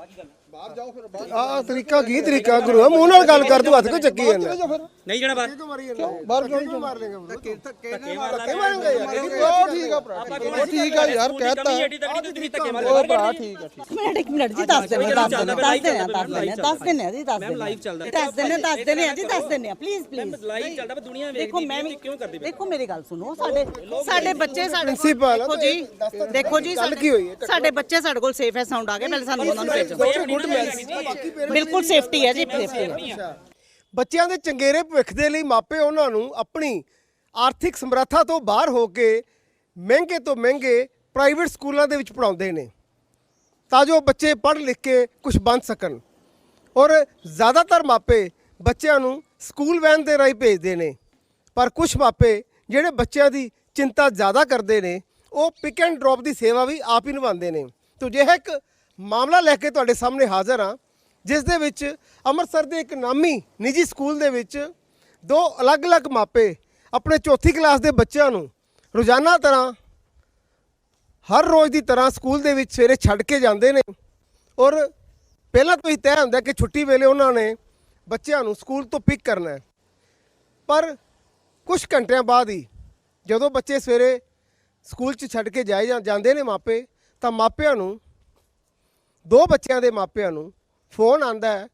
ਆ ਤਰੀਕਾ ਕੀ ਤਰੀਕਾ ਗੁਰੂ ਆ, ਮੂੰਹ ਨਾਲ ਗੱਲ ਕਰ ਤੂੰ ਹੱਥ ਕੋ ਚੱਕੀ ਜਾਂਦਾ? ਨਹੀਂ ਜਾਣਾ ਬਾਹਰ। ਬਾਹਰ ਕਿਉਂ ਨਹੀਂ ਮਾਰ ਲੇਗਾ ਧੱਕੇ ਮਾਰਾਂਗੇ ਯਾਰ ਉਹ ਠੀਕ ਆ ਭਰਾ। ਉਹ ਠੀਕ ਆ ਯਾਰ ਕਹਿਤਾ। ਏਡੀ ਤਕੜੀ ਤੇ ਤੁਸੀਂ ਧੱਕੇ ਮਾਰੇ ਉਹ ਭਰਾ ਠੀਕ ਆ ਇੱਕ ਮਿੰਟ ਇੱਕ ਮਿੰਟ ਜੀ ਦੱਸ ਦਿੰਦੇ ਦੱਸ ਦਿੰਦੇ ਦੱਸ ਦਿੰਦੇ ਦੱਸ ਦਿੰਦੇ ਦੱਸ ਦਿੰਦੇ ਆ ਜੀ ਦੱਸ ਦਿੰਦੇ ਲਾਈਵ ਚੱਲਦਾ। ਦੱਸ ਦਿੰਦੇ ਦੱਸ ਦਿੰਦੇ ਆ ਜੀ ਦੱਸ ਦਿੰਦੇ ਆ। ਪਲੀਜ਼ ਪਲੀਜ਼ ਲਾਈਵ ਚੱਲਦਾ ਪਰ ਦੁਨੀਆ ਦੇਖੋ ਵੇਖਦੀ ਮੈਂ ਵੀ ਵੀ ਕਿਉਂ ਕਰਦੇ ਦੇਖੋ ਮੇਰੀ ਗੱਲ ਸੁਣੋ ਸਾਡੇ ਸਾਡੇ ਬੱਚੇ ਸਾਡੇ ਕੋਲ- Principal ਆ ਦੇਖੋ ਜੀ ਦੇਖੋ ਜੀ ਗੱਲ ਕੀ ਹੋਈ ਹੈ? ਸਾਡੇ ਬੱਚੇ ਸਾਡੇ ਕੋਲ ਸੇਫ ਹੈ ਸਾਊਂਡ ਆ ਗਏ ਪਹਿਲੇ ਸਾਨੂੰ ਉਹਨਾਂ ਨੂੰ ਭੇਜੋ ਬਿਲਕੁਲ ਸੇਫਟੀ ਹੈ ਜੀ ਸੇਫਟੀ ਹੈ। ਬੱਚਿਆਂ ਦੇ ਚੰਗੇਰੇ ਭਵਿੱਖ ਦੇ ਲਈ ਮਾਪੇ ਉਹਨਾਂ ਨੂੰ ਆਪਣੀ ਆਰਥਿਕ ਸਮਰੱਥਾ ਤੋਂ ਬਾਹਰ ਹੋ ਕੇ ਮਹਿੰਗੇ ਤੋਂ ਮਹਿੰਗੇ ਪ੍ਰਾਈਵੇਟ ਸਕੂਲਾਂ ਦੇ ਵਿੱਚ ਪੜਾਉਂਦੇ ਨੇ ਤਾਂ ਜੋ ਬੱਚੇ ਪੜ੍ਹ ਲਿਖ ਕੇ ਕੁਝ ਬਣ ਸਕਣ। ਔਰ ਜ਼ਿਆਦਾਤਰ ਮਾਪੇ ਬੱਚਿਆਂ ਨੂੰ ਸਕੂਲ ਵੈਨ ਦੇ ਰਾਹੀਂ ਭੇਜਦੇ ਨੇ ਪਰ ਕੁਝ ਮਾਪੇ ਜਿਹੜੇ ਬੱਚਿਆਂ ਦੀ ਚਿੰਤਾ ਜ਼ਿਆਦਾ ਕਰਦੇ ਨੇ ਉਹ ਪਿਕ ਐਂਡ ਡ੍ਰੌਪ ਦੀ ਸੇਵਾ ਵੀ ਆਪ ਹੀ ਨਿਭਾਉਂਦੇ ਨੇ। ਤੋ ਜੇ ਇੱਕ ਮਾਮਲਾ ਲੈ ਕੇ ਤੁਹਾਡੇ ਸਾਹਮਣੇ ਹਾਜ਼ਰ ਹਾਂ, ਜਿਸ ਦੇ ਵਿੱਚ ਅੰਮ੍ਰਿਤਸਰ ਦੇ ਇੱਕ ਨਾਮੀ ਨਿੱਜੀ ਸਕੂਲ ਦੇ ਵਿੱਚ ਦੋ ਅਲੱਗ-ਅਲੱਗ ਮਾਪੇ ਆਪਣੇ ਚੌਥੀ ਕਲਾਸ ਦੇ ਬੱਚਿਆਂ ਨੂੰ ਰੋਜ਼ਾਨਾ ਤਰ੍ਹਾਂ, ਹਰ ਰੋਜ਼ ਦੀ ਤਰ੍ਹਾਂ ਸਕੂਲ ਦੇ ਵਿੱਚ ਸਵੇਰੇ ਛੱਡ ਕੇ ਜਾਂਦੇ ਨੇ ਔਰ ਪਹਿਲਾਂ ਤੋਂ ਹੀ ਤੈਅ ਹੁੰਦਾ ਕਿ ਛੁੱਟੀ ਵੇਲੇ ਉਹਨਾਂ ਨੇ ਬੱਚਿਆਂ ਨੂੰ ਸਕੂਲ ਤੋਂ ਪਿਕ ਕਰਨਾ ਹੈ। ਪਰ ਕੁਝ ਘੰਟਿਆਂ ਬਾਅਦ ਹੀ ਜਦੋਂ ਬੱਚੇ ਸਵੇਰੇ ਸਕੂਲ 'ਚ ਛੱਡ ਕੇ ਜਾਏ ਜਾਂਦੇ ਨੇ ਮਾਪੇ, ਤਾਂ ਮਾਪਿਆਂ ਨੂੰ ਦੋ ਬੱਚਿਆਂ ਦੇ ਮਾਪਿਆਂ ਨੂੰ ਫੋਨ ਆਂਦਾ ਹੈ,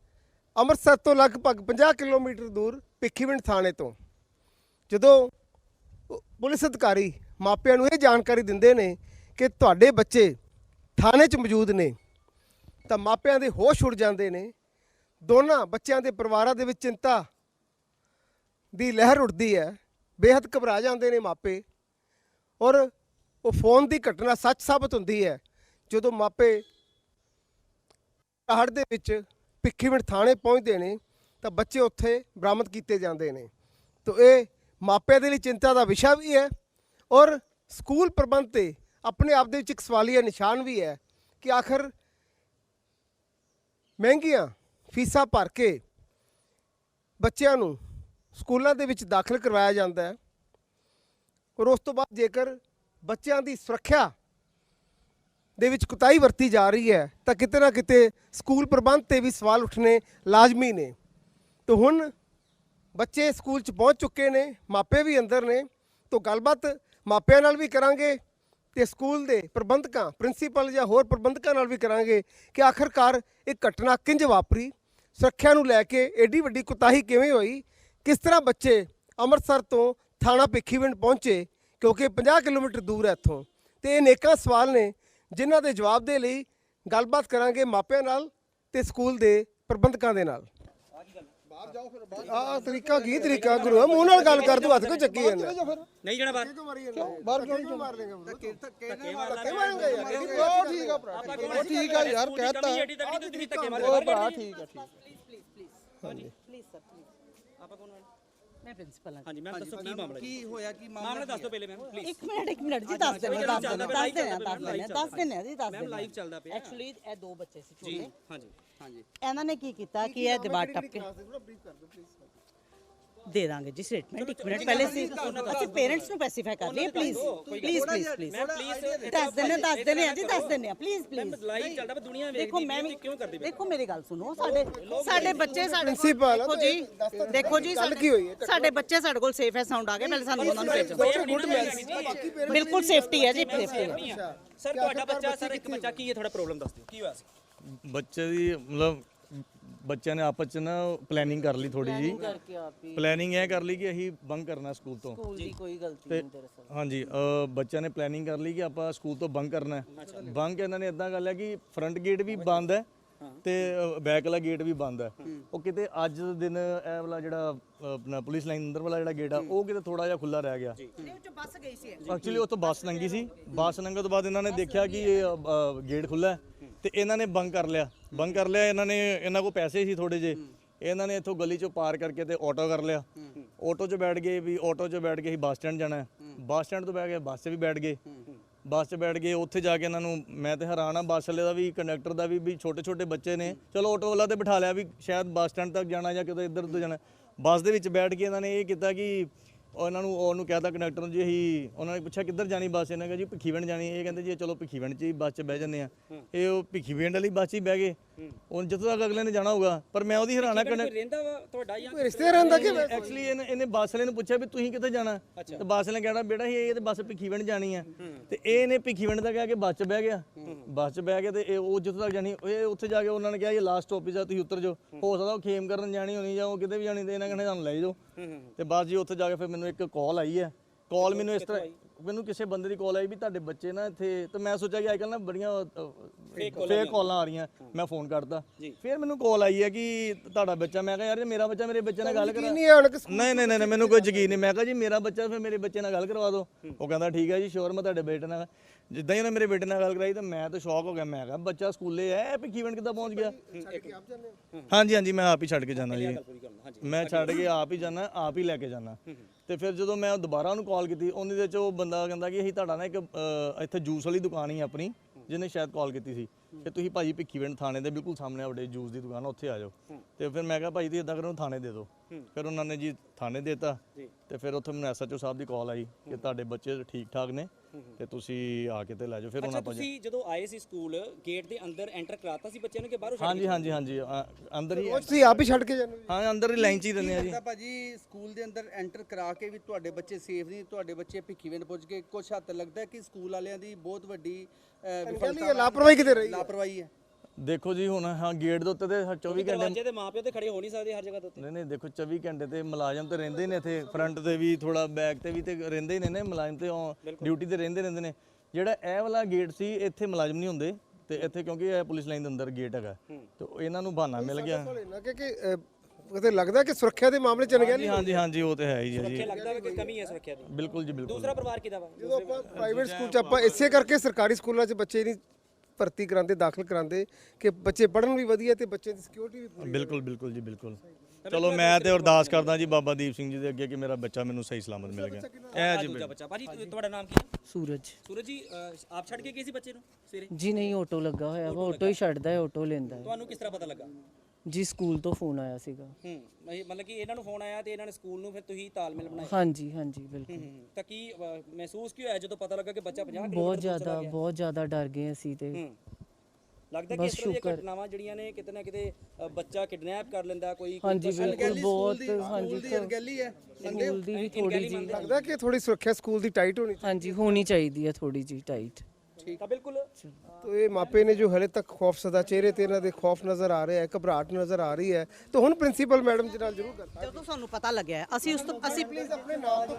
ਅੰਮ੍ਰਿਤਸਰ ਤੋਂ ਲਗਭਗ 50 ਕਿਲੋਮੀਟਰ ਦੂਰ ਭਿੱਖੀਵਿੰਡ ਥਾਣੇ ਤੋਂ। ਜਦੋਂ ਪੁਲਿਸ ਅਧਿਕਾਰੀ ਮਾਪਿਆਂ ਨੂੰ ਇਹ ਜਾਣਕਾਰੀ ਦਿੰਦੇ ਨੇ ਕਿ ਤੁਹਾਡੇ ਬੱਚੇ ਥਾਣੇ 'ਚ ਮੌਜੂਦ ਨੇ, ਤਾਂ ਮਾਪਿਆਂ ਦੇ ਹੋਸ਼ ਉੱਡ ਜਾਂਦੇ ਨੇ। ਦੋਨਾਂ ਬੱਚਿਆਂ ਦੇ ਪਰਿਵਾਰਾਂ ਦੇ ਵਿੱਚ ਚਿੰਤਾ ਦੀ ਲਹਿਰ ਉੱਠਦੀ ਹੈ। ਬੇਹੱਦ ਘਬਰਾ ਜਾਂਦੇ ਨੇ ਮਾਪੇ ਔਰ ਉਹ ਫੋਨ ਦੀ ਘਟਨਾ ਸੱਚ ਸਾਬਤ ਹੁੰਦੀ ਹੈ। ਜਦੋਂ ਮਾਪੇ ਪਹਾੜ ਦੇ ਵਿੱਚ ਭਿੱਖੀਵਿੰਡ ਥਾਣੇ ਪਹੁੰਚਦੇ ਨੇ, ਤਾਂ ਬੱਚੇ ਉੱਥੇ ਬਰਾਮਦ ਕੀਤੇ ਜਾਂਦੇ ਨੇ। ਤੋ ਇਹ ਮਾਪਿਆਂ ਦੇ ਲਈ ਚਿੰਤਾ ਦਾ ਵਿਸ਼ਾ ਵੀ ਹੈ ਔਰ ਸਕੂਲ ਪ੍ਰਬੰਧ ਤੇ ਆਪਣੇ ਆਪ ਦੇ ਵਿੱਚ ਇੱਕ ਸਵਾਲੀਆ ਨਿਸ਼ਾਨ ਵੀ ਹੈ ਕਿ ਆਖਰ ਮਹਿੰਗੀਆਂ ਫੀਸਾਂ ਭਰ ਕੇ ਬੱਚਿਆਂ ਨੂੰ ਸਕੂਲਾਂ ਦੇ ਵਿੱਚ ਦਾਖਲ ਕਰਵਾਇਆ ਜਾਂਦਾ ਹੈ ਔਰ ਉਸ ਤੋਂ ਬਾਅਦ ਜੇਕਰ ਬੱਚਿਆਂ ਦੀ ਸੁਰੱਖਿਆ ਦੇ ਵਿੱਚ ਕੁਤਾਈ ਵਰਤੀ ਜਾ ਰਹੀ ਹੈ, ਤਾਂ ਕਿਤੇ ਨਾ ਕਿਤੇ ਸਕੂਲ ਪ੍ਰਬੰਧ ਤੇ ਵੀ ਸਵਾਲ ਉੱਠਣੇ ਲਾਜ਼ਮੀ ਨੇ। ਤਾਂ ਹੁਣ ਬੱਚੇ ਸਕੂਲ 'ਚ ਪਹੁੰਚ ਚੁੱਕੇ ਨੇ, ਮਾਪੇ ਵੀ ਅੰਦਰ ਨੇ, ਤਾਂ ਗੱਲਬਾਤ ਮਾਪਿਆਂ ਨਾਲ ਵੀ ਕਰਾਂਗੇ ਤੇ ਸਕੂਲ ਦੇ ਪ੍ਰਬੰਧਕਾਂ, ਪ੍ਰਿੰਸੀਪਲ ਜਾਂ ਹੋਰ ਪ੍ਰਬੰਧਕਾਂ ਨਾਲ ਵੀ ਕਰਾਂਗੇ ਕਿ ਆਖਰਕਾਰ ਇਹ ਘਟਨਾ ਕਿੰਜ ਵਾਪਰੀ, ਸੁਰੱਖਿਆ ਨੂੰ ਲੈ ਕੇ ਐਡੀ ਵੱਡੀ ਕੁਤਾਹੀ ਕਿਵੇਂ ਹੋਈ, ਕਿਸ ਤਰ੍ਹਾਂ ਬੱਚੇ ਅੰਮ੍ਰਿਤਸਰ ਤੋਂ ਥਾਣਾ ਭਿੱਖੀਵਿੰਡ ਪਹੁੰਚੇ, ਕਿਉਂਕਿ 50 ਕਿਲੋਮੀਟਰ ਦੂਰ ਹੈ ਇੱਥੋਂ। ਤੇ ਇਹ ਨੇਕਾਂ ਸਵਾਲ ਨੇ ਜਿਨ੍ਹਾਂ ਦੇ ਜਵਾਬ ਦੇ ਲਈ ਗੱਲਬਾਤ ਕਰਾਂਗੇ ਮਾਪਿਆਂ ਨਾਲ ਤੇ ਸਕੂਲ ਦੇ ਪ੍ਰਬੰਧਕਾਂ ਦੇ ਨਾਲ। ਆ ਤਰੀਕਾ ਕੀ ਤਰੀਕਾ ਗੁਰੂ ਆ, ਮੂੰਹ ਨਾਲ ਗੱਲ ਕਰ ਤੂੰ ਹੱਥ ਕੋ ਚੱਕੀ ਜਾਂਦਾ? ਨਹੀਂ ਜਾਣਾ ਬਾਹਰ। ਬਾਹਰ ਕਿਉਂ ਮਾਰ ਲੇਗਾ ਧੱਕੇ ਮਾਰਾਂਗੇ ਯਾਰ ਉਹ ਠੀਕ ਆ ਭਰਾ। ਉਹ ਠੀਕ ਆ ਯਾਰ ਕਹਿਤਾ। ਉਹ ਭਰਾ ਠੀਕ ਆ ਠੀਕ। ਪਲੀਜ਼ ਸਰ ਆਪਾਂ ਕੌਣ ਮੈਂ ਪ੍ਰਿੰਸੀਪਲ ਹਾਂ। ਹਾਂਜੀ ਮੈਮ ਦੱਸੋ ਕੀ ਮਾਮਲਾ ਜੀ? ਕੀ ਹੋਇਆ? ਕੀ ਮਾਮਲਾ ਦੱਸ ਦਿਓ ਪਹਿਲੇ ਮੈਮ ਪਲੀਜ਼ ਇੱਕ ਮਿੰਟ ਇੱਕ ਮਿੰਟ ਜੀ ਦੱਸ ਦਿੰਦੇ ਦੱਸ ਦਿੰਦੇ ਦੱਸ ਦਿੰਦੇ ਆ, ਦੱਸ ਦਿੰਦੇ ਆ, ਦੱਸ ਦਿੰਦੇ ਆ ਜੀ ਦੱਸ ਦਿੰਦੇ ਲਾਈਵ ਚੱਲਦਾ ਪਿਆ। ਐਕਚੁਅਲੀ ਇਹ ਦੋ ਬੱਚੇ ਸੀ ਜੀ ਛੋਟੇ। ਹਾਂਜੀ। ਹਾਂਜੀ ਇਹਨਾਂ ਨੇ ਕੀ ਕੀਤਾ ਕਿ ਇਹ ਦੀਵਾਰ ਟੱਪ ਕੇ ਦੇ ਦਾਂਗੇ ਜੀ ਸਟੇਟਮੈਂਟ ਇੱਕ ਮਿੰਟ ਪਹਿਲੇ ਸੀ ਅਸੀਂ ਪੇਰੈਂਟਸ ਨੂੰ ਸਪੈਸੀਫਾਈ ਕਰ ਲਈਏ please please please please ma'am please ਦੱਸ ਦਿੰਦੇ ਦੱਸ ਦਿੰਦੇ ਆ ਜੀ ਦੱਸ ਦਿੰਦੇ ਆ ਪਲੀਜ਼ ਪਲੀਜ਼ ਲਾਈਵ ਚੱਲਦਾ ਪਰ ਦੁਨੀਆ ਵੇਖਦੀ ਮੈਂ ਵੀ ਕਿਉਂ ਕਰਦੇ ਪਏ ਦੇਖੋ ਮੇਰੀ ਗੱਲ ਸੁਣੋ ਸਾਡੇ ਸਾਡੇ ਬੱਚੇ ਸਾਡੇ ਦੇਖੋ ਜੀ ਦੇਖੋ ਜੀ ਗੱਲ ਕੀ ਹੋਈ ਹੈ? ਸਾਡੇ ਬੱਚੇ ਸਾਡੇ ਕੋਲ ਸੇਫ ਹੈ ਸਾਊਂਡ ਆ ਗਏ ਪਹਿਲੇ ਸਾਨੂੰ ਉਹਨਾਂ ਨੂੰ ਭੇਜੋ ਬਿਲਕੁਲ ਸੇਫਟੀ ਹੈ ਜੀ ਸੇਫਟੀ ਹੈ ਸਰ ਤੁਹਾਡਾ ਬੱਚਾ ਸਰ ਇੱਕ ਬੱਚਾ ਕੀ ਹੈ ਥੋੜਾ ਪ੍ਰੋਬਲਮ ਦੱਸ ਦਿਓ ਕੀ ਹੋਇਆ ਸੀ ਬੱਚੇ ਦੀ ਮਤਲਬ ਬੱਚਿਆਂ ਨੇ ਆਪਸ ਚ ਨਾ ਪਲੈਨਿੰਗ ਕਰ ਲਈ ਥੋੜੀ ਜੀ ਪਲੈਨਿੰਗ ਇਹ ਕਰ ਲਈ ਕਿ ਅਸੀਂ ਬੰਕ ਕਰਨਾ ਸਕੂਲ ਤੋਂ। ਸਕੂਲ ਦੀ ਕੋਈ ਗਲਤੀ ਤੇ ਹਾਂਜੀ ਅ, ਬੱਚਿਆਂ ਨੇ ਪਲੈਨਿੰਗ ਕਰ ਲਈ ਕਿ ਆਪਾਂ ਸਕੂਲ ਤੋਂ ਬੰਕ ਕਰਨਾ ਹੈ। ਬੰਕ ਇਹਨਾਂ ਨੇ ਇਦਾਂ ਕਰ ਲਿਆ ਕਿ ਫਰੰਟ ਗੇਟ ਵੀ ਬੰਦ ਹੈ ਤੇ ਬੈਕ ਵਾਲਾ ਗੇਟ ਵੀ ਬੰਦ ਹੈ। ਉਹ ਕਿਤੇ ਅੱਜ ਦੇ ਦਿਨ ਇਹ ਵਾਲਾ ਜਿਹੜਾ ਅ, ਆਪਣਾ ਪੁਲਿਸ ਲਾਈਨ ਅੰਦਰ ਵਾਲਾ ਜਿਹੜਾ ਗੇਟ ਆ ਉਹ ਕਿਤੇ ਥੋੜਾ ਜਿਹਾ ਖੁੱਲਾ ਰਹਿ ਗਿਆ। ਬੱਸ ਗਈ ਸੀ। ਐਕਚੁਅਲੀ ਉੱਥੋਂ ਬੱਸ ਲੰਗੀ ਸੀ। ਬੱਸ ਲੰਘਣ ਤੋਂ ਬਾਅਦ ਇਹਨਾਂ ਨੇ ਦੇਖਿਆ ਕਿ ਇਹ ਅ, ਅ, ਗੇਟ ਖੁੱਲਾ ਹੈ। ਤੇ ਇਹਨਾਂ ਨੇ ਬੰਕ ਕਰ ਲਿਆ। ਬੰਕ ਕਰ ਲਿਆ ਇਹਨਾਂ ਨੇ ਇਹਨਾਂ ਕੋਲ ਪੈਸੇ ਸੀ ਥੋੜੇ ਜੇ ਇਹਨਾਂ ਨੇ ਇੱਥੋਂ ਗਲੀ ਚੋਂ ਪਾਰ ਕਰਕੇ ਤੇ ਆਟੋ ਕਰ ਲਿਆ। ਆਟੋ 'ਚ ਬੈਠ ਗਏ ਵੀ ਆਟੋ 'ਚ ਬੈਠ ਕੇ ਅਸੀਂ ਬੱਸ ਸਟੈਂਡ ਜਾਣਾ ਹੈ। ਬੱਸ ਸਟੈਂਡ ਤੋਂ ਬੈਠ ਕੇ ਬੱਸ 'ਚ ਵੀ ਬੈਠ ਗਏ। ਬੱਸ 'ਚ ਬੈਠ ਗਏ ਉੱਥੇ ਜਾ ਕੇ ਇਹਨਾਂ ਨੂੰ ਮੈਂ ਤੇ ਹੈਰਾਨ ਆ ਬੱਸ ਵਾਲੇ ਦਾ ਵੀ ਕੰਡਕਟਰ ਦਾ ਵੀ ਵੀ ਛੋਟੇ ਛੋਟੇ ਬੱਚੇ ਨੇ। ਚਲੋ ਆਟੋ ਵਾਲਾ ਤੇ ਬਿਠਾ ਲਿਆ ਵੀ ਸ਼ਾਇਦ ਬੱਸ ਸਟੈਂਡ ਤੱਕ ਜਾਣਾ ਜਾਂ ਕਿਤੇ ਇੱਧਰ ਉੱਧਰ ਜਾਣਾ। ਬੱਸ ਦੇ ਵਿੱਚ ਬੈਠ ਕੇ ਇਹਨਾਂ ਨੇ ਇਹ ਕੀਤਾ ਕਿ ਉਹਨਾਂ ਨੂੰ ਉਹਨੂੰ ਕਹਿਤਾ ਕੰਡਕਟਰ ਨੂੰ ਜੀ ਅਸੀਂ ਉਹਨਾਂ ਨੇ ਪੁੱਛਿਆ ਕਿੱਧਰ ਜਾਣੀ ਬੱਸ ਇਹਨਾਂ ਕਿਹਾ ਜੀ ਭਿੱਖੀਵਿੰਡ ਜਾਣੀ ਇਹ ਕਹਿੰਦੇ ਜੀ ਚਲੋ ਭਿੱਖੀਵਿੰਡ 'ਚ ਹੀ ਬੱਸ 'ਚ ਬਹਿ ਜੰਨੇ ਆ ਇਹ ਉਹ ਭਿੱਖੀਵਿੰਡ ਵਾਲੀ ਬੱਸ 'ਚ ਹੀ ਬਹਿ ਗਏ। ਉਹ ਜਿੱਥੋਂ ਤੱਕ ਅਗਲੇ ਨੇ ਜਾਣਾ ਹੋਊਗਾ ਪਰ ਮੈਂ ਉਹਦੀ ਹੈਰਾਨਾ ਕਰਨ ਰਹਿੰਦਾ ਵਾ ਤੁਹਾਡਾ ਜਾਂ ਕੋਈ ਰਿਸ਼ਤੇ ਰਹਿੰਦਾ ਕਿ ਐਕਚੁਅਲੀ ਇਹਨੇ ਇਹਨੇ ਬੱਸ ਵਾਲੇ ਨੂੰ ਪੁੱਛਿਆ ਵੀ ਤੁਸੀਂ ਕਿੱਥੇ ਜਾਣਾ? ਤੇ ਬੱਸ ਵਾਲੇ ਕਹਿਣਾ ਬੇਟਾ ਇਹ ਇਹ ਤੇ ਬੱਸ ਭਿੱਖੀਵਿੰਡ ਜਾਣੀ ਆ। ਤੇ ਇਹ ਨੇ ਭਿੱਖੀਵਿੰਡ ਦਾ ਕਿਹਾ ਕਿ ਬੱਸ 'ਚ ਬਹਿ ਗਿਆ। ਬੱਸ 'ਚ ਬਹਿ ਗਿਆ ਤੇ ਇਹ ਉਹ ਜਿੱਥੋਂ ਤੱਕ ਜਾਣੀ ਇਹ ਉੱਥੇ ਜਾ ਕੇ ਉਹਨਾਂ ਨੇ ਕਿਹਾ ਇਹ ਲਾਸਟ ਸਟਾਪੇਜ ਆ ਤੁਸੀਂ ਉਤਰ ਜਾਓ। ਹੋ ਸਕਦਾ ਉਹ ਖੇਮ ਕਰਨ ਜਾਣੀ ਹੋਣੀ ਜਾਂ ਉਹ ਕਿਤੇ ਵੀ ਜਾਣੀ ਤੇ ਇਹਨਾਂ ਕਹਿੰਦੇ ਸਾਨੂੰ ਲੈ ਜਾਓ। ਤੇ ਬਸ ਜੀ ਉੱਥੇ ਜਾ ਕੇ ਫਿਰ ਮੈਨੂੰ ਇੱਕ ਕਾਲ ਆਈ ਹੈ। ਕਾਲ ਮੈਨੂੰ ਇਸ ਤਰ੍ਹਾਂ ਮੈਨੂੰ ਕਿਸੇ ਬੰਦੇ ਦੀ ਕਾਲ ਆਈ ਵੀ ਤੁਹਾਡੇ ਬੱਚੇ ਨਾ ਇੱਥੇ ਤੇ ਮੈਂ ਸੋਚਿਆ ਕਿ ਅੱਜਕੱਲ ਨਾ ਬੜੀਆਂ ਫੇਕ ਕਾਲਾਂ ਆ ਰਹੀਆਂ। ਮੈਂ ਫੋਨ ਕਰਤਾ। ਫਿਰ ਮੈਨੂੰ ਕਾਲ ਆਈ ਹੈ ਕਿ ਤੁਹਾਡਾ ਬੱਚਾ ਮੈਂ ਕਿਹਾ ਯਾਰ ਜੇ ਮੇਰਾ ਬੱਚਾ ਮੇਰੇ ਬੱਚੇ ਨਾਲ ਗੱਲ ਕਰਾ ਨਹੀਂ ਨਹੀਂ ਨਹੀਂ ਮੈਨੂੰ ਕੋਈ ਯਕੀਨ ਨਹੀਂ। ਮੈਂ ਕਿਹਾ ਜੀ ਮੇਰਾ ਬੱਚਾ ਫਿਰ ਮੇਰੇ ਬੱਚੇ ਨਾਲ ਗੱਲ ਕਰਵਾ ਦਿਓ। ਉਹ ਕਹਿੰਦਾ ਠੀਕ ਹੈ ਜੀ ਸ਼ੋਰ ਮੈਂ ਤੁਹਾਡੇ ਬੇਟੇ ਨਾਲ ਜਿੱਦਾਂ ਹੀ ਉਹਨੇ ਮੇਰੇ ਬੇਟੇ ਨਾਲ ਗੱਲ ਕਰਾਈ ਤਾਂ ਮੈਂ ਤਾਂ ਸ਼ੌਕ ਹੋ ਗਿਆ। ਮੈਂ ਕਿਹਾ ਬੱਚਾ ਸਕੂਲੇ ਹੈ ਭਿੱਖੀਵਿੰਡ ਕਿੱਦਾਂ ਪਹੁੰਚ ਗਿਆ? ਹਾਂਜੀ ਹਾਂਜੀ ਮੈਂ ਆਪ ਹੀ ਛੱਡ ਕੇ ਜਾਣਾ ਜੀ। ਮੈਂ ਛੱਡ ਕੇ ਆਪ ਹੀ ਜਾਣਾ ਆਪ ਹੀ ਲੈ ਕੇ ਜਾਣਾ ਤੇ ਫਿਰ ਜਦੋਂ ਮੈਂ ਦੁਬਾਰਾ ਉਹਨੂੰ ਕਾਲ ਕੀਤੀ ਉਹਦੇ 'ਚ ਉਹ ਬੰਦਾ ਕਹਿੰਦਾ ਕਿ ਅਸੀਂ ਤੁਹਾਡਾ ਨਾ ਇੱਕ ਅਹ, ਇੱਥੇ ਜੂਸ ਵਾਲੀ ਦੁਕਾਨ ਹੀ ਆ ਆਪਣੀ ਜਿਹਨੇ ਸ਼ਾਇਦ ਕਾਲ ਕੀਤੀ ਸੀ। ਕਿ ਤੁਸੀਂ ਭਾਜੀ ਭਿੱਖੀਵਿੰਡ ਥਾਣੇ ਦੇ ਬਿਲਕੁਲ ਸਾਹਮਣੇ ਵੱਡੇ ਜੂਸ ਦੀ ਦੁਕਾਨ ਆ, ਉੱਥੇ ਆ ਜਾਓ। ਤੇ ਫਿਰ ਮੈਂ ਕਿਹਾ ਭਾਈ ਤੁਸੀਂ ਇਦਾਂ ਕਰੋ ਥਾਣੇ ਦੇ ਦਿਓ। ਫਿਰ ਉਹਨਾਂ ਨੇ ਜੀ ਥਾਣੇ ਦੇਤਾ ਤੇ ਫਿਰ ਉੱਥੇ ਮੈਨੂੰ ਐਸਐਚਓ ਸਾਹਿਬ ਦੀ ਕਾਲ ਆਈ ਕਿ ਤੁਹਾਡੇ ਬੱਚੇ ਠੀਕ ਠਾਕ ਨੇ ਤੇ ਤੁਸੀਂ ਆ ਕੇ ਤੇ ਲੈ ਜਾਓ। ਫਿਰ ਉਹਨਾਂ ਅੱਛਾ ਤੁਸੀਂ ਜਦੋਂ ਆਏ ਸੀ ਸਕੂਲ ਗੇਟ ਦੇ ਅੰਦਰ ਐਂਟਰ ਕਰਾਤਾ ਸੀ ਬੱਚਿਆਂ ਨੂੰ ਕਿ ਬਾਹਰੋਂ ਛੱਡ ਹਾਂਜੀ ਹਾਂਜੀ ਹਾਂਜੀ ਅ- ਅੰਦਰ ਹੀ ਉਹ ਤੁਸੀਂ ਆਪ ਹੀ ਛੱਡ ਕੇ ਜਾਂਦੇ ਹੋ। ਹਾਂ ਅੰਦਰ ਹੀ ਲਾਈਨ 'ਚ ਹੀ ਰਹਿੰਦੇ ਆ ਜੀ। ਤਾਂ ਭਾਜੀ ਸਕੂਲ ਦੇ ਅੰਦਰ ਐਂਟਰ ਕਰਾ ਕੇ ਵੀ ਤੁਹਾਡੇ ਬੱਚੇ ਸੇਫ ਨਹੀਂ ਤੁਹਾਡੇ ਬੱਚੇ ਭਿੱਖੀਵਿੰਡ ਪੁੱਜ ਕੇ ਕੁਛ ਹੱਦ ਲੱਗਦਾ ਕਿ ਸਕੂਲ ਵਾਲਿਆਂ ਦੀ ਬਹੁਤ ਵੱਡੀ ਅਹ, ਲਾਪਰਵਾਹੀ ਕਿਤੇ ਰਹੀ ਹੈ? ਲਾਪਰਵਾਹੀ ਹੈ? ਦੇਖੋ ਜੀ ਹੁਣ ਹਾਂ ਗੇਟ ਦੇ ਉੱਤੇ ਤੇ 24 ਘੰਟੇ ਦਰਵਾਜ਼ੇ ਦੇ ਮਾਪਿਓ ਤੇ ਖੜੇ ਹੋ ਨਹੀਂ ਸਕਦੇ ਹਰ ਜਗ੍ਹਾ ਤੇ ਉੱਤੇ। ਨਹੀਂ ਨਹੀਂ ਦੇਖੋ 24 ਘੰਟੇ ਤੇ ਮੁਲਾਜ਼ਮ ਤੇ ਰਹਿੰਦੇ ਨੇ ਇੱਥੇ ਫਰੰਟ ਤੇ ਵੀ ਥੋੜਾ ਬੈਕ ਤੇ ਵੀ ਤੇ ਰਹਿੰਦੇ ਹੀ ਨੇ ਨੇ ਮੁਲਾਜ਼ਮ ਤੇ ਡਿਊਟੀ ਤੇ ਰਹਿੰਦੇ ਰਹਿੰਦੇ ਨੇ। ਜਿਹੜਾ ਇਹ ਵਾਲਾ ਗੇਟ ਸੀ ਇੱਥੇ ਮੁਲਾਜ਼ਮ ਨਹੀਂ ਹੁੰਦੇ ਤੇ ਇੱਥੇ ਕਿਉਂਕਿ ਇਹ ਪੁਲਿਸ ਲਾਈਨ ਦੇ ਅੰਦਰ ਗੇਟ ਹੈਗਾ। ਤੇ ਇਹਨਾਂ ਨੂੰ ਬਹਾਨਾ ਮਿਲ ਗਿਆ। ਨਾ ਕਿ ਕਿ ਅਹ, ਕਿਤੇ ਲੱਗਦਾ ਕਿ ਸੁਰੱਖਿਆ ਦੇ ਮਾਮਲੇ ਚ ਹਾਂਜੀ ਹਾਂਜੀ ਹਾਂਜੀ ਉਹ ਤੇ ਹੈ ਹੀ ਹੈ ਜੀ। ਲੱਗਦਾ ਕਿ ਕਮੀ ਹੈ ਸੁਰੱਖਿਆ ਦੀ? ਬਿਲਕੁਲ ਜੀ ਬਿਲਕੁਲ। ਦੂਸਰਾ ਪਰਿਵਾਰ ਕਿਹਦਾ ਵਾ? ਜਦੋਂ ਆਪਾਂ ਪ੍ਰਾਈਵੇਟ ਸਕੂਲ ਚ ਆਪਾਂ ਇਸੇ ਕਰਕੇ ਸਰਕਾਰੀ ਸਕੂਲਾਂ ਚ ਬੱਚੇ ਨਹੀਂ ਭਰਤੀ ਕਰਾਉਂਦੇ ਦਾਖਲ ਕਰਾਉਂਦੇ ਕਿ ਬੱਚੇ ਪੜ੍ਹਨ ਵੀ ਵਧੀਆ ਤੇ ਬੱਚੇ ਦੀ ਸਿਕਿਉਰਿਟੀ ਵੀ ਪੂਰੀ ਬਿਲਕੁਲ ਬਿਲਕੁਲ ਜੀ ਬਿਲਕੁਲ। ਚਲੋ ਮੈਂ ਤੇ ਅਰਦਾਸ ਕਰਦਾ ਜੀ ਬਾਬਾ ਦੀਪ ਸਿੰਘ ਜੀ ਦੇ ਅੱਗੇ ਕਿ ਮੇਰਾ ਬੱਚਾ ਮੈਨੂੰ ਸਹੀ ਸਲਾਮਤ ਮਿਲ ਗਿਆ। ਇਹ ਜੀ ਦੂਜਾ ਬੱਚਾ। ਭਾਜੀ ਤੁਹਾਡਾ ਨਾਮ ਕੀ ਹੈ? ਸੂਰਜ। ਸੂਰਜ ਜੀ ਆਪ ਛੱਡ ਕੇ ਗਏ ਸੀ ਬੱਚੇ ਨੂੰ? ਸਵੇਰੇ? ਜੀ ਨਹੀਂ ਆਟੋ ਲੱਗਾ ਹੋਇਆ ਵਾ। ਆਟੋ ਹੀ ਛੱਡਦਾ ਹੈ ਆਟੋ ਲੈਂਦਾ ਹੈ। ਤੁਹਾਨੂੰ ਕਿਸ ਤਰ੍ਹਾਂ ਪਤਾ ਲੱਗਾ? ਜੀ ਸਕੂਲ ਤੋਂ ਫੋਨ ਆਇਆ ਸੀਗਾ। ਹੂੰ ਮਤਲਬ ਕਿ ਇਹਨਾਂ ਨੂੰ ਫੋਨ ਆਇਆ ਤੇ ਇਹਨਾਂ ਨੇ ਸਕੂਲ ਨੂੰ ਫਿਰ ਤੁਸੀਂ ਤਾਲਮੇਲ ਬਣਾਇਆ ਹਾਂਜੀ ਹਾਂਜੀ ਬਿਲਕੁਲ। ਹੂੰ ਤਾਂ ਕੀ ਅਹ, ਮਹਿਸੂਸ ਕੀ ਹੋਇਆ ਜਦੋਂ ਪਤਾ ਲੱਗਾ ਕਿ ਬੱਚਾ 50 ਬਹੁਤ ਜ਼ਿਆਦਾ ਬਹੁਤ ਜ਼ਿਆਦਾ ਡਰ ਗਏ ਅਸੀਂ ਤੇ। ਹੂੰ ਲੱਗਦਾ ਕਿ ਇਸ ਤਰ੍ਹਾਂ ਦੀਆਂ ਘਟਨਾਵਾਂ ਜਿਹੜੀਆਂ ਨੇ ਕਿਤੇ ਨਾ ਕਿਤੇ ਅਹ, ਬੱਚਾ ਕਿਡਨੈਪ ਕਰ ਲੈਂਦਾ ਕੋਈ ਕੋਈ ਹਾਂਜੀ ਬਿਲਕੁਲ ਬਹੁਤ ਸਕੂਲ ਹਾਂਜੀ ਦੀ ਅਣਗਹਿਲੀ ਹੈ ਸਕੂਲ ਦੀ ਵੀ ਥੋੜੀ ਜੀ ਲੱਗਦਾ ਕਿ ਥੋੜੀ ਸੁਰੱਖਿਆ ਸਕੂਲ ਦੀ ਟਾਈਟ ਹੋਣੀ ਹਾਂਜੀ ਹੋਣੀ ਚਾਹੀਦੀ ਹੈ ਥੋੜੀ ਜੀ ਟਾਈਟ। ਤਾਂ ਬਿਲਕੁਲ ਤੋ ਇਹ ਮਾਪੇ ਨੇ ਜੋ ਹਲੇ ਤੱਕ ਖੌਫ ਸਦਾ ਚਿਹਰੇ ਤੇ ਇਹਨਾਂ ਦੇ ਖੌਫ ਨਜ਼ਰ ਆ ਰਿਹਾ ਹੈ ਘਬਰਾਹਟ ਨਜ਼ਰ ਆ ਰਹੀ ਹੈ ਤਾਂ ਹੁਣ ਪ੍ਰਿੰਸੀਪਲ ਮੈਡਮ ਜੀ ਨਾਲ ਜ਼ਰੂਰ ਗੱਲ ਜਦੋਂ ਸਾਨੂੰ ਪਤਾ ਲੱਗਿਆ ਅਸੀਂ ਉਸ ਤੋਂ ਅਸੀਂ ਆਪਣੇ ਨਾਮ ਤੋਂ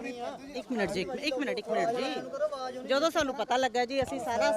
ਇੱਕ ਮਿੰਟ ਜੀ ਇੱਕ ਮਿੰਟ ਇੱਕ ਮਿੰਟ ਜੀ। ਜਦੋਂ ਸਾਨੂੰ ਪਤਾ ਲੱਗਾ ਜੀ ਅਸੀਂ ਸਾਰਾ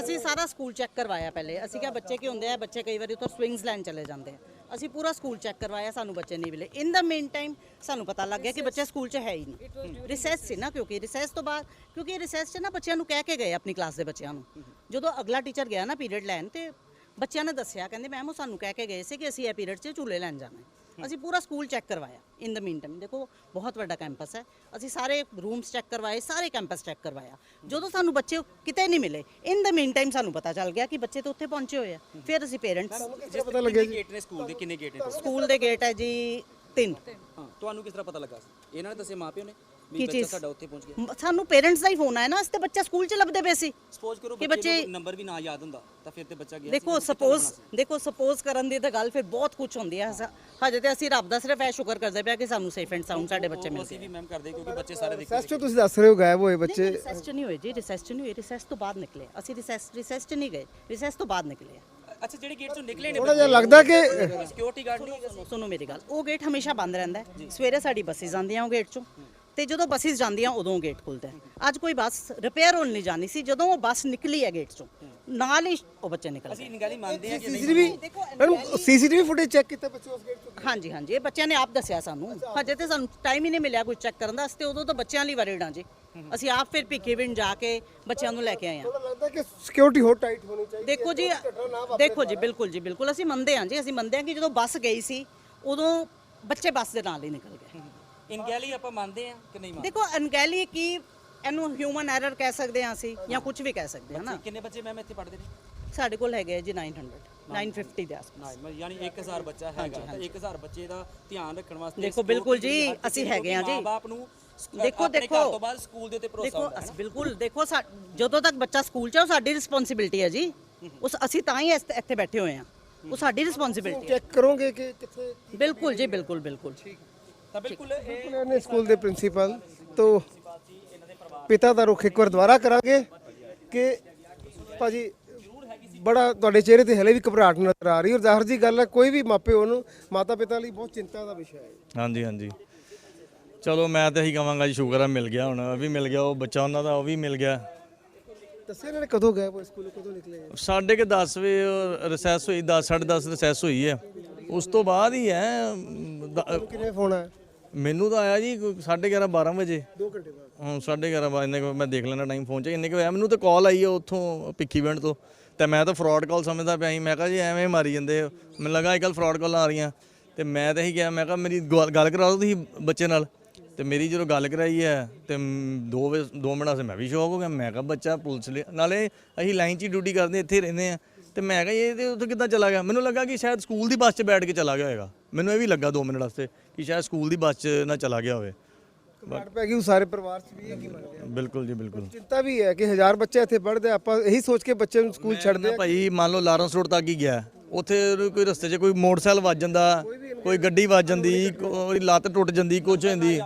ਅਸੀਂ ਸਾਰਾ ਸਕੂਲ ਚੈੱਕ ਕਰਵਾਇਆ ਪਹਿਲੇ। ਅਸੀਂ ਕਿਹਾ ਬੱਚੇ ਕੀ ਹੁੰਦੇ ਆ ਬੱਚੇ ਕਈ ਵਾਰੀ ਉੱਥੋਂ ਸਵਿੰਗਸ ਲੈਣ ਚਲੇ ਜਾਂਦੇ ਆ। ਅਸੀਂ ਪੂਰਾ ਸਕੂਲ ਚੈੱਕ ਕਰਵਾਇਆ ਸਾਨੂੰ ਬੱਚੇ ਨਹੀਂ ਮਿਲੇ। ਇਨ ਦਾ ਮੇਨ ਟਾਈਮ ਸਾਨੂੰ ਪਤਾ ਲੱਗ ਗਿਆ ਕਿ ਬੱਚੇ ਸਕੂਲ 'ਚ ਹੈ ਹੀ ਨਹੀਂ। ਰਿਸੈਸ ਸੀ ਨਾ ਕਿਉਂਕਿ ਰਿਸੈਸ ਤੋਂ ਬਾਅਦ ਕਿਉਂਕਿ ਰਿਸੈਸ 'ਚ ਨਾ ਬੱਚਿਆਂ ਨੂੰ ਕਹਿ ਕੇ ਗਏ ਆਪਣੀ ਕਲਾਸ ਦੇ ਬੱਚਿਆਂ ਨੂੰ। ਜਦੋਂ ਅਗਲਾ ਟੀਚਰ ਗਿਆ ਨਾ ਪੀਰੀਅਡ ਲੈਣ ਤੇ ਬੱਚਿਆਂ ਨੇ ਦੱਸਿਆ ਕਹਿੰਦੇ ਮੈਮ ਉਹ ਸਾਨੂੰ ਕਹਿ ਕੇ ਗਏ ਸੀ ਕਿ ਅਸੀਂ ਇਹ ਪੀਰੀਅਡ 'ਚ ਝੂਲੇ ਲੈਣ ਜਾਣਾ ਹੈ। ਅਸੀਂ ਪੂਰਾ ਸਕੂਲ ਚੈੱਕ ਕਰਵਾਇਆ ਇਨ ਦਾ ਮੀਨ ਟਾਈਮ ਦੇਖੋ ਬਹੁਤ ਵੱਡਾ ਕੈਂਪਸ ਹੈ। ਅਸੀਂ ਸਾਰੇ ਰੂਮਸ ਚੈੱਕ ਕਰਵਾਏ ਸਾਰੇ ਕੈਂਪਸ ਚੈੱਕ ਕਰਵਾਇਆ। ਜਦੋਂ ਸਾਨੂੰ ਬੱਚੇ ਕਿਤੇ ਨਹੀਂ ਮਿਲੇ ਇਨ ਦਾ ਮੀਨ ਟਾਈਮ ਸਾਨੂੰ ਪਤਾ ਚੱਲ ਗਿਆ ਕਿ ਬੱਚੇ ਤਾਂ ਉੱਥੇ ਪਹੁੰਚੇ ਹੋਏ ਆ। ਫਿਰ ਅਸੀਂ ਪੇਰੈਂਟਸ ਜਿਸ ਪਤਾ ਲੱਗਿਆ ਜੀ? ਗੇਟ ਨੇ ਸਕੂਲ ਦੇ ਕਿੰਨੇ ਗੇਟ ਨੇ? ਸਕੂਲ ਦੇ ਗੇਟ ਹੈ ਜੀ ਤਿੰਨ। ਹਾਂ ਤੁਹਾਨੂੰ ਕਿਸ ਤਰ੍ਹਾਂ ਪਤਾ ਲੱਗਾ? ਸੀ ਇਹਨਾਂ ਨੇ ਦੱਸੇ ਮਾਪਿਓ ਨੇ? ਕੀ ਚੀਜ਼? ਸਾਡਾ ਉੱਥੇ ਪਹੁੰਚ ਗਿਆ। ਸਾਨੂੰ ਪੇਰੈਂਟਸ ਦਾ ਹੀ ਫੋਨ ਆਇਆ ਨਾ ਅਸੀਂ ਤੇ ਬੱਚਾ ਸਕੂਲ 'ਚ ਲੱਭਦੇ ਪਏ ਸੀ। ਸਪੋਜ਼ ਕਰੋ ਕਿ ਬੱਚੇ ਨੰਬਰ ਵੀ ਨਾ ਯਾਦ ਹੁੰਦਾ ਤਾਂ ਫਿਰ ਤੇ ਬੱਚਾ ਗਿਆ ਦੇਖੋ ਸਪੋਜ਼ ਦੇਖੋ ਸਪੋਜ਼ ਕਰਨ ਦੀ ਤਾਂ ਗੱਲ ਫਿਰ ਬਹੁਤ ਕੁਝ ਹੁੰਦੀ ਹੈ ਹਜੇ ਤੇ ਅਸੀਂ ਰੱਬ ਦਾ ਸਿਰਫ ਇਹ ਸ਼ੁਕਰ ਕਰਦੇ ਪਿਆ ਕਿ ਸਾਨੂੰ ਸੇਫ ਐਂਡ ਸਾਊਂਡ ਸਾਡੇ ਬੱਚੇ ਮਿਲ ਅਸੀਂ ਵੀ ਮੈਮ ਕਰਦੇ ਕਿਉਂਕਿ ਬੱਚੇ ਸਾਰੇ ਦੇਖ ਸੈਸ ਤੁਸੀਂ ਦੱਸ ਰਹੇ ਹੋ ਗਾਇਬ ਹੋਏ ਬੱਚੇ। ਰਿਸੈਸ ਨਹੀਂ ਹੋਏ ਜੀ ਰਿਸੈਸ ਨਹੀਂ ਹੋਏ ਰਿਸੈਸ ਤੋਂ ਬਾਅਦ ਨਿਕਲੇ ਅਸੀਂ ਰਿਸੈਸ ਰਿਸੈਸ 'ਚ ਨਹੀਂ ਗਏ ਰਿਸੈਸ ਤੋਂ ਬਾਅਦ ਨਿਕਲੇ। ਅੱਛਾ ਜਿਹੜੇ ਗੇਟ ਤੋਂ ਨਿਕਲੇ ਨੇ ਥੋੜਾ ਜਿਹਾ ਲੱਗਦਾ ਕਿ ਸਿਕਿਉਰਿਟੀ ਗਾਰਡ ਨਹੀਂ? ਸੁਣੋ- ਮੇਰੀ ਗੱਲ ਉਹ ਗੇਟ ਹਮੇਸ਼ਾ ਬੰਦ ਰਹਿੰਦਾ ਹੈ। ਸਵੇਰੇ ਸਾਡੀ ਬੱਸਿਸ ਆਉਂਦੀਆਂ ਉਹ ਗੇਟ 'ਚੋਂ। ਤੇ ਜਦੋਂ ਬੱਸਿਸ ਜਾਂਦੀਆਂ ਉਦੋਂ ਗੇਟ ਖੁੱਲਦਾ ਹੈ। ਅੱਜ ਕੋਈ ਬੱਸ ਰਿਪੇਅਰ ਹੋਣ ਨਹੀਂ ਜਾਣੀ ਸੀ ਜਦੋਂ ਉਹ ਬੱਸ ਨਿਕਲੀ ਹੈ ਗੇਟ 'ਚੋਂ ਨਾਲ ਹੀ ਉਹ ਬੱਚੇ ਨਿਕਲ ਗਏ। ਅਸੀਂ ਨਿਗਾਲੀ ਮੰਨਦੇ ਆ ਕਿ ਨਹੀਂ CCTV madam CCTV footage check ਕੀਤਾ ਬੱਚੇ ਉਸ ਗੇਟ ਤੋਂ ਹਾਂਜੀ ਹਾਂਜੀ ਇਹ ਬੱਚਿਆਂ ਨੇ ਆਪ ਦੱਸਿਆ ਸਾਨੂੰ। ਹਜੇ ਤੇ ਸਾਨੂੰ ਟਾਈਮ ਹੀ ਨਹੀਂ ਮਿਲਿਆ ਕੋਈ ਚੈੱਕ ਕਰਨ ਦਾ ਅਸੀਂ ਤੇ ਉਦੋਂ ਤਾਂ ਬੱਚਿਆਂ ਲਈ ਵਰਡ ਹਾਂ ਜੀ। ਅਸੀਂ ਆਪ ਫਿਰ ਭਿੱਖੀਵਿੰਡ ਜਾ ਕੇ ਬੱਚਿਆਂ ਨੂੰ ਲੈ ਕੇ ਆਏ ਹਾਂ। ਥੋੜਾ ਲੱਗਦਾ ਕਿ ਸਿਕਿਉਰਿਟੀ ਹੋਰ ਟਾਈਟ ਹੋਣੀ ਚਾਹੀਦੀ ਦੇਖੋ ਜੀ ਦੇਖੋ ਜੀ ਬਿਲਕੁਲ ਜੀ ਬਿਲਕੁਲ। ਅਸੀਂ ਮੰਨਦੇ ਹਾਂ ਜੀ ਅਸੀਂ ਮੰਨਦੇ ਹਾਂ ਕਿ ਜਦੋਂ ਬੱਸ ਗਈ ਸੀ ਉਦੋਂ ਬੱਚੇ ਬੱਸ ਦੇ ਨਾਲ ਹੀ ਨਿਕਲ ਗਏ। ਇਨਗੈਲੀ ਆਪਾਂ ਮੰਨਦੇ ਆ ਕਿ ਨਹੀਂ ਮੰਨਦੇ? ਦੇਖੋ ਅਨਗੈਲੀ ਕੀ ਇਹਨੂੰ ਹਿਊਮਨ ਐਰਰ ਕਹਿ ਸਕਦੇ ਹਾਂ ਅਸੀਂ ਜਾਂ ਕੁਝ ਵੀ ਕਹਿ ਸਕਦੇ ਹਾਂ ਨਾ ਕਿੰਨੇ ਬੱਚੇ ਮੈਮ ਇੱਥੇ ਪੜ੍ਹਦੇ ਨੇ? ਸਾਡੇ ਕੋਲ ਹੈਗੇ ਆ ਜੀ 900 950 ਦੇ ਆਸ-ਪਾਸ। ਨਾ ਯਾਨੀ 1000 ਬੱਚਾ ਹੈਗਾ ਤਾਂ 1000 ਬੱਚੇ ਦਾ ਧਿਆਨ ਰੱਖਣ ਵਾਸਤੇ ਦੇਖੋ, ਬਿਲਕੁਲ ਜੀ, ਅਸੀਂ ਹੈਗੇ ਹਾਂ ਜੀ। ਬਾਪ ਨੂੰ ਦੇਖੋ, ਆਪਣੇ ਦੇਖੋ। ਘਰ ਤੋਂ ਬਾਅਦ ਸਕੂਲ ਦੇ ਉੱਤੇ ਭਰੋਸਾ ਦੇਖੋ ਹੁੰਦਾ ਹੈ ਅਸੀਂ ਬਿਲਕੁਲ ਦੇਖੋ ਸਾ- ਜਦੋਂ ਤੱਕ ਬੱਚਾ ਸਕੂਲ 'ਚ ਹੈ ਉਹ ਸਾਡੀ ਰਿਸਪੌਂਸਿਬਿਲਟੀ ਹੈ ਜੀ। ਉਸ ਅਸੀਂ ਤਾਂ ਹੀ ਇਸ- ਇੱਥੇ ਬੈਠੇ ਹੋਏ ਹਾਂ। ਉਹ ਸਾਡੀ ਰਿਸਪੌਂਸਿਬਿਲਟੀ ਚੈੱਕ ਕਰੋਗੇ ਕਿ ਕਿੱਥੇ ਬਿਲਕੁਲ ਜੀ ਬਿਲਕੁਲ ਬਿਲਕੁਲ। ਤਾਂ ਬਿਲਕੁਲ ਇਹ ਨੇ ਸਕੂਲ ਦੇ ਪ੍ਰਿੰਸੀਪਲ ਤੋਂ ਪਿਤਾ ਦਾ ਰੁਖ ਇੱਕ ਵਾਰ ਦੁਬਾਰਾ ਕਰਾਂਗੇ ਕਿ ਭਾਜੀ ਬੜਾ ਤੁਹਾਡੇ ਚਿਹਰੇ ਤੇ ਹਲੇ ਵੀ ਘਬਰਾਹਟ ਨਜ਼ਰ ਆ ਰਹੀ ਔਰ ਜ਼ਾਹਰ ਜੀ ਗੱਲ ਹੈ ਕੋਈ ਵੀ ਮਾਪੇ ਉਹਨੂੰ ਮਾਤਾ ਪਿਤਾ ਲਈ ਬਹੁਤ ਚਿੰਤਾ ਦਾ ਵਿਸ਼ਾ ਹੈ। ਹਾਂਜੀ ਹਾਂਜੀ। ਚਲੋ ਮੈਂ ਤਾਂ ਇਹੀ ਕਹਾਂਗਾ ਜੀ ਸ਼ੁਕਰ ਆ ਮਿਲ ਗਿਆ ਹੁਣ। ਉਹ ਵੀ ਮਿਲ ਗਿਆ ਉਹ ਬੱਚਾ ਉਹਨਾਂ ਦਾ ਉਹ ਵੀ ਮਿਲ ਗਿਆ। ਦੱਸਿਆ ਇਹਨਾਂ ਨੇ ਕਦੋਂ ਗਏ ਉਹ ਸਕੂਲ ਕਦੋਂ ਨਿਕਲੇ ਸਾਢੇ ਕੇ 10 ਵਜੇ ਰਿਸੈਸ ਹੋਈ 10 10:30 ਰਿਸੈਸ ਹੋਈ ਹੈ। ਉਸ ਤੋਂ ਬਾਅਦ ਹੀ ਹੈ ਦ- ਕਿੰਨੇ ਫੋਨ ਆਇਆ ਮੈਨੂੰ ਤਾਂ ਆਇਆ ਜੀ 11:30 12 ਵਜੇ। 2 ਘੰਟੇ ਬਾਅਦ। ਹੁਣ 11:30 ਵਜੇ ਇੰਨੇ ਕੁ ਮੈਂ ਦੇਖ ਲੈਣਾ ਟਾਈਮ ਫੋਨ 'ਚ। ਇੰਨੇ ਕੁ ਹੋਇਆ ਮੈਨੂੰ ਤਾਂ ਕਾਲ ਆਈ ਹੈ ਉੱਥੋਂ ਪਿੱਕੀ ਪਿੰਡ ਤੋਂ। ਤੇ ਮੈਂ ਤਾਂ ਫਰਾਡ ਕਾਲ ਸਮਝਦਾ ਪਿਆ ਸੀ। ਮੈਂ ਕਿਹਾ ਜੀ ਐਵੇਂ ਮਾਰੀ ਜਾਂਦੇ ਹੋ। ਮੈਨੂੰ ਲੱਗਾ ਅੱਜਕੱਲ ਫਰਾਡ ਕਾਲਾਂ ਆ ਰਹੀਆਂ। ਤੇ ਮੈਂ ਤਾਂ ਇਹੀ ਕਿਹਾ ਮੈਂ ਕਿਹਾ ਮੇਰੀ ਗੱਲ ਗੱਲ ਕਰਾ ਦਿਓ ਤੁਸੀਂ ਬੱਚੇ ਨਾਲ। ਤੇ ਮੇਰੀ ਜਦੋਂ ਗੱਲ ਕਰਾਈ ਹੈ ਤੇ 2 ਦੋ ਮਿੰਟਾਂ ਸੇ ਮੈਂ ਵੀ ਸ਼ੌਕ ਹੋ ਗਿਆ। ਮੈਂ ਕਿਹਾ ਬੱਚਾ ਪੁਲਿਸ ਲਈ ਨਾਲੇ ਅਸੀਂ ਲਾਈਨ 'ਚ ਹੀ ਡਿਊਟੀ ਕਰਦੇ ਇੱਥੇ ਹੀ ਰਹਿੰਦੇ ਆ। ਤੇ ਮੈਂ ਕਿਹਾ ਇਹ ਤੇ ਉੱਥੇ ਕਿੱਦਾਂ ਚਲਾ ਗਿਆ? ਮੈਨੂੰ ਲੱਗਾ ਕਿ ਸ਼ਾਇਦ ਸਕੂਲ ਦੀ ਬੱਸ 'ਚ ਬੈਠ ਕੇ ਚਲਾ ਗਿਆ ਹੋਵੇਗਾ ਮੈਨੂੰ ਇਹ ਵੀ ਲੱਗਾ 2 ਮਿੰਟ ਵਾਸਤੇ ਕਿ ਸ਼ਾਇਦ ਸਕੂਲ ਦੀ ਬੱਸ 'ਚ ਨਾ ਚਲਾ ਗਿਆ ਹੋਵੇ। ਘਬਰਾਹਟ ਪੈ ਗਈ ਉਹ ਸਾਰੇ ਪਰਿਵਾਰ 'ਚ ਵੀ ਇਹ ਕੀ ਗਿਆ ਬਿਲਕੁਲ ਜੀ ਬਿਲਕੁਲ। ਚਿੰਤਾ ਵੀ ਹੈ ਕਿ ਹਜ਼ਾਰ ਬੱਚੇ ਇੱਥੇ ਪੜ੍ਹਦੇ ਆਪਾਂ ਇਹੀ ਸੋਚ ਕੇ ਬੱਚੇ ਨੂੰ ਸਕੂਲ ਛੱਡਦੇ ਨਾ ਭਾਈ ਮੰਨ ਲਓ ਲਾਰੈਂਸ ਰੋਡ ਤੱਕ ਹੀ ਗਿਆ। ਉੱਥੇ ਉਹਨੂੰ ਕੋਈ ਰਸਤੇ 'ਚ ਕੋਈ ਮੋਟਰਸਾਈਕਲ ਵੱਜ ਜਾਂਦਾ ਕੋਈ ਗੱਡੀ ਵੱਜ ਜਾਂਦੀ ਕੋਈ ਲੱਤ ਟੁੱਟ ਜਾਂਦੀ ਕੁਛ ਹੁੰਦੀ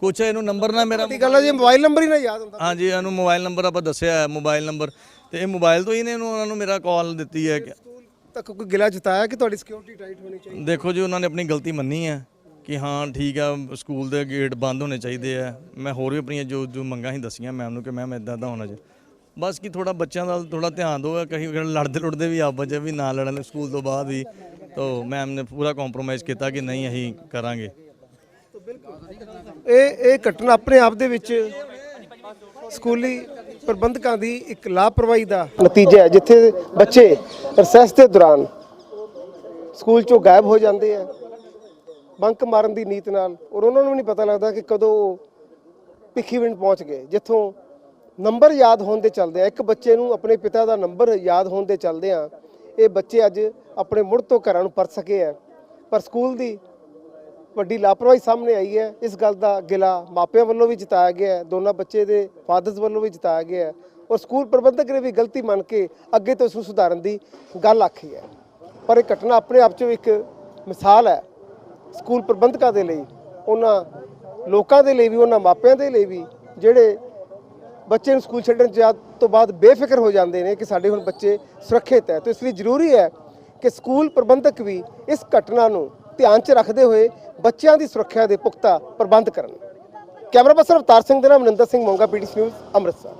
ਕੁਛ ਇਹਨੂੰ ਨੰਬਰ ਨਾ ਮੇਰਾ ਦੀ ਗੱਲ ਹੈ ਜੇ ਮੋਬਾਈਲ ਨੰਬਰ ਹੀ ਨਾ ਯਾਦ ਹੁੰਦਾ ਹਾਂਜੀ ਇਹਨੂੰ ਮੋਬਾਈਲ ਨੰਬਰ ਆਪਾਂ ਦੱਸਿਆ ਹੈ ਮੋਬਾਈਲ ਨੰਬਰ ਤੇ ਇਹ ਮੋਬਾਈਲ ਤੋਂ ਹੀ ਨੇ ਇਹਨੂੰ ਉਹਨਾਂ ਨੂੰ ਮੇਰਾ ਕਾਲ ਦਿੱਤੀ ਹੈ ਕਿ ਸਕੂਲ ਤੱਕ ਕੋਈ ਗਿਲਾ ਜਤਾਇਆ ਕਿ ਤੁਹਾਡੀ ਸਿਕਿਉਰਿਟੀ ਟਾਈਟ ਹੋਣੀ ਚਾਹੀਦੀ? ਦੇਖੋ ਜੀ ਉਹਨਾਂ ਨੇ ਆਪਣੀ ਗਲਤੀ ਮੰਨੀ ਹੈ ਕਿ ਹਾਂ ਠੀਕ ਆ ਸਕੂਲ ਦੇ ਗੇਟ ਬੰਦ ਹੋਣੇ ਚਾਹੀਦੇ ਆ। ਮੈਂ ਹੋਰ ਵੀ ਆਪਣੀਆਂ ਜੋ ਜੋ ਮੰਗਾਂ ਸੀ ਦੱਸੀਆਂ ਮੈਮ ਨੂੰ ਕਿ ਮੈਮ ਇਦਾਂ ਦਾ ਹੋਣਾ ਚਾਹੀਦਾ। ਬਸ ਕਿ ਥੋੜਾ ਬੱਚਿਆਂ ਦਾ ਥੋੜਾ ਧਿਆਨ ਦਿਓ ਕਹੀਂ ਲੜਦੇ ਲੁੜਦੇ ਵੀ ਆਪਸ 'ਚ ਵੀ ਨਾ ਲੜਨ ਸਕੂਲ ਤੋਂ ਬਾਅਦ ਵੀ ਤਾਂ ਮੈਮ ਨੇ ਪੂਰਾ ਕੰਪਰੋਮਾਈਜ਼ ਕੀਤਾ ਕਿ ਨਹੀਂ ਅਸੀਂ ਕਰਾਂਗੇ। ਇਹ ਇਹ ਘਟਨਾ ਆਪਣੇ ਆਪ ਦੇ ਵਿੱਚ ਸਕੂਲੀ ਪ੍ਰਬੰਧਕਾਂ ਦੀ ਇੱਕ ਲਾਪਰਵਾਹੀ ਦਾ ਨਤੀਜਾ ਹੈ, ਜਿੱਥੇ ਬੱਚੇ ਰਿਸੈਸ ਦੇ ਦੌਰਾਨ ਸਕੂਲ ਚੋਂ ਗਾਇਬ ਹੋ ਜਾਂਦੇ ਆ, ਬੰਕ ਮਾਰਨ ਦੀ ਨੀਤ ਨਾਲ, ਔਰ ਉਹਨਾਂ ਨੂੰ ਨਹੀਂ ਪਤਾ ਲੱਗਦਾ ਕਿ ਕਦੋਂ ਉਹ ਭਿੱਖੀਵਿੰਡ ਪਹੁੰਚ ਗਏ, ਜਿੱਥੋਂ ਨੰਬਰ ਯਾਦ ਹੋਣ ਦੇ ਚੱਲਦੇ ਆ, ਇੱਕ ਬੱਚੇ ਨੂੰ ਆਪਣੇ ਪਿਤਾ ਦਾ ਨੰਬਰ ਯਾਦ ਹੋਣ ਦੇ ਚੱਲਦੇ ਆ, ਇਹ ਬੱਚੇ ਅੱਜ ਆਪਣੇ ਮੁੜ ਤੋਂ ਘਰਾਂ ਨੂੰ ਪਰਤ ਸਕੇ ਆ, ਪਰ ਸਕੂਲ ਦੀ ਵੱਡੀ ਲਾਪਰਵਾਹੀ ਸਾਹਮਣੇ ਆਈ ਹੈ। ਇਸ ਗੱਲ ਦਾ ਗਿਲਾ ਮਾਪਿਆਂ ਵੱਲੋਂ ਵੀ ਜਤਾਇਆ ਗਿਆ ਹੈ। ਦੋਨਾਂ ਬੱਚੇ ਦੇ ਫਾਦਰਸ ਵੱਲੋਂ ਵੀ ਜਤਾਇਆ ਗਿਆ ਹੈ। ਔਰ ਸਕੂਲ ਪ੍ਰਬੰਧਕ ਨੇ ਵੀ ਗਲਤੀ ਮੰਨ ਕੇ ਅੱਗੇ ਤੋਂ ਇਸ ਨੂੰ ਸੁਧਾਰਨ ਦੀ ਗੱਲ ਆਖੀ ਹੈ। ਪਰ ਇਹ ਘਟਨਾ ਆਪਣੇ ਆਪ 'ਚ ਇੱਕ ਮਿਸਾਲ ਹੈ। ਸਕੂਲ ਪ੍ਰਬੰਧਕਾਂ ਦੇ ਲਈ, ਉਹਨਾਂ ਲੋਕਾਂ ਦੇ ਲਈ ਵੀ, ਉਹਨਾਂ ਮਾਪਿਆਂ ਦੇ ਲਈ ਵੀ ਜਿਹੜੇ ਬੱਚੇ ਨੂੰ ਸਕੂਲ ਛੱਡਣ ਜਾ- ਤੋਂ ਬਾਅਦ ਬੇਫਿਕਰ ਹੋ ਜਾਂਦੇ ਨੇ ਕਿ ਸਾਡੇ ਹੁਣ ਬੱਚੇ ਸੁਰੱਖਿਅਤ ਹੈ। ਤਾਂ ਇਸ ਲਈ ਜ਼ਰੂਰੀ ਹੈ ਕਿ ਸਕੂਲ ਪ੍ਰਬੰਧਕ ਵੀ ਇਸ ਘਟਨਾ ਨੂੰ ਧਿਆਨ 'ਚ ਰੱਖਦੇ ਹੋਏ ਬੱਚਿਆਂ ਦੀ ਸੁਰੱਖਿਆ ਦੇ ਪੁਖਤਾ ਪ੍ਰਬੰਧ ਕਰਨ। ਕੈਮਰਾ ਪਰਸਨ ਅਵਤਾਰ ਸਿੰਘ ਦੇ ਨਾਲ ਮਨਿੰਦਰ ਸਿੰਘ ਮੋਂਗਾ ਪੀਟੀਸੀ ਨਿਊਜ਼ ਅੰਮ੍ਰਿਤਸਰ।